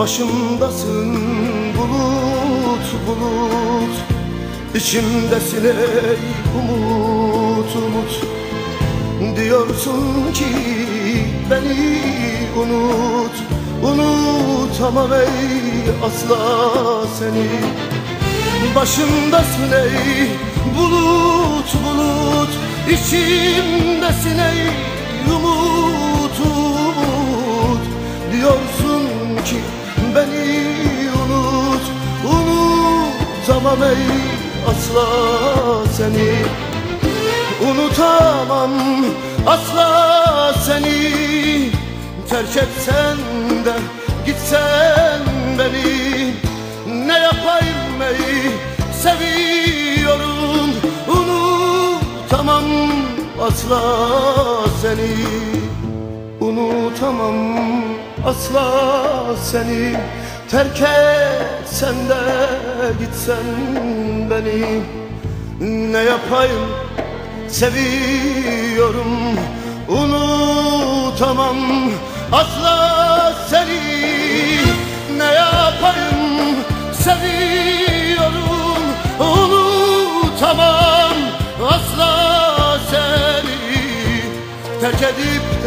Başımdasın bulut bulut. İçimdesin ey umut umut. Diyorsun ki beni unut. Unutamam ey asla seni. Başımdasın ey bulut bulut. İçimdesin ey umut beni unut Unutamam ey asla seni. Unutamam asla seni. Terk etsen de gitsen beni. Ne yapayım ey? Seviyorum. Unutamam asla seni. Unutamam asla seni Terk etsen de gitsen beni Ne yapayım? Seviyorum Unutamam. Asla seni Ne yapayım? Seviyorum Unutamam. Asla seni Terk edip